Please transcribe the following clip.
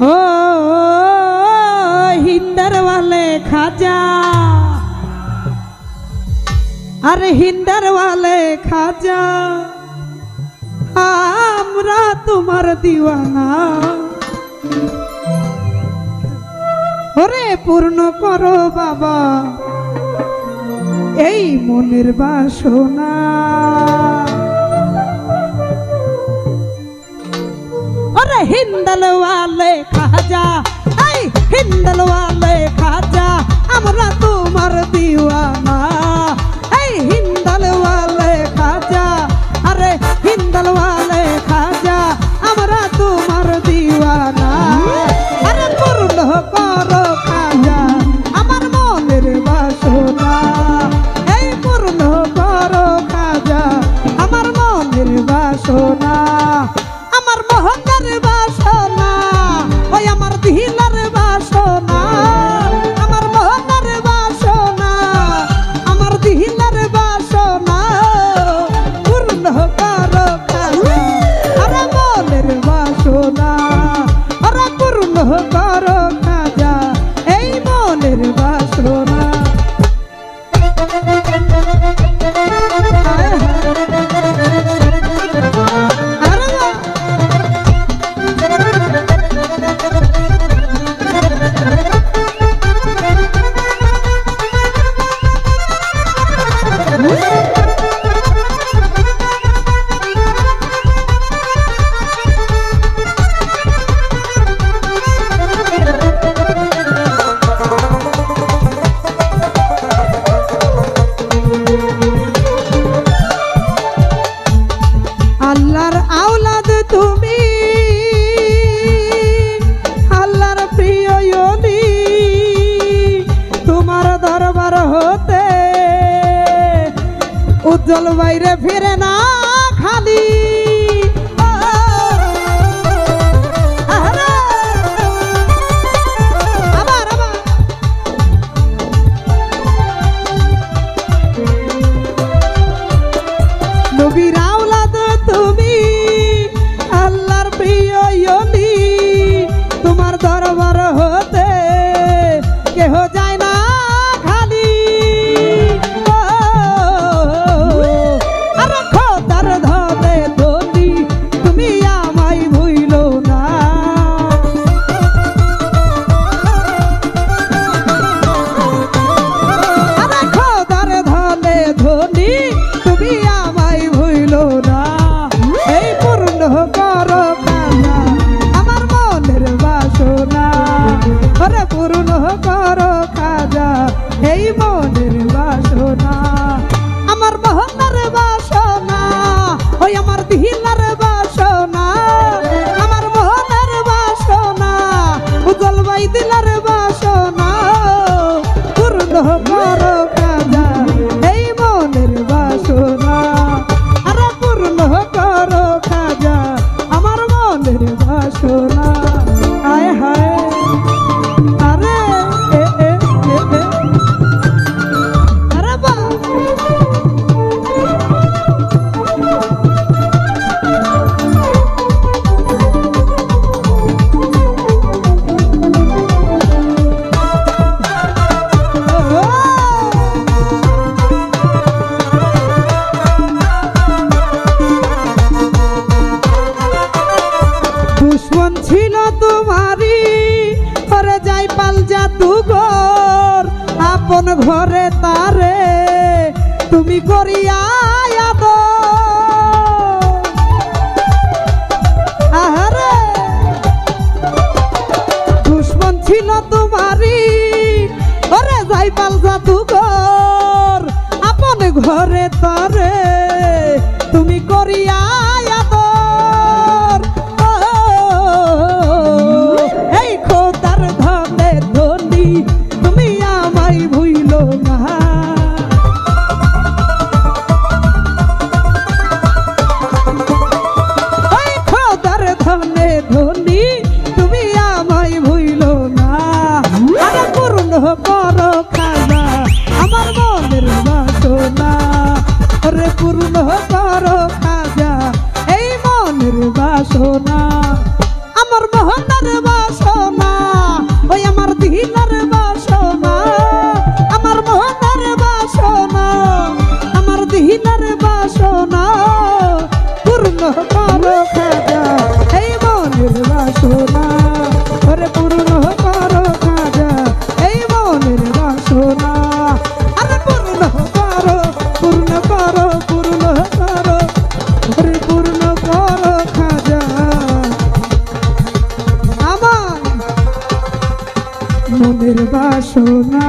ও হিন্দরওয়ালে খাজা। আরে হিন্দরওয়ালে খাজা, আমরা তোমার দিওয়ানা। ওরে পূর্ণ করো বাবা, এই মনের বাসনা। ওরে হিন্দলওয়ালে খাজা এই হিন্দলওয়ালে খাজা আমরা তোমার দিওয়ানা। আল্লাহর আওলাদ তুমি। আল্লাহর প্রিয় তোমার দরবার হতে উজ্জ্বল বাইরে ফিরে না খালি। করো খাজা এই মনের বাসনা। আমার বহনার বাসনা ওই আমার দিহিনার আপন ঘরে তারে তুমি করিয়া আহারে, দুশ্মন ছিল তোমারি ঘরে যাই পাল যা জাদুঘর, আপন ঘরে তারে তুমি করিয়া বাসনা। আমার মহনার বাসনা, ওই আমার দিনার বাসনা। আমার মহনার বাসনা, আমার দিনার বাসনা। পূর্ণ করো খাজা, এই মনের বাসনা। ওরে পূর্ণ করো খাজা, এই মনের বাসনা। মনের বাসনা।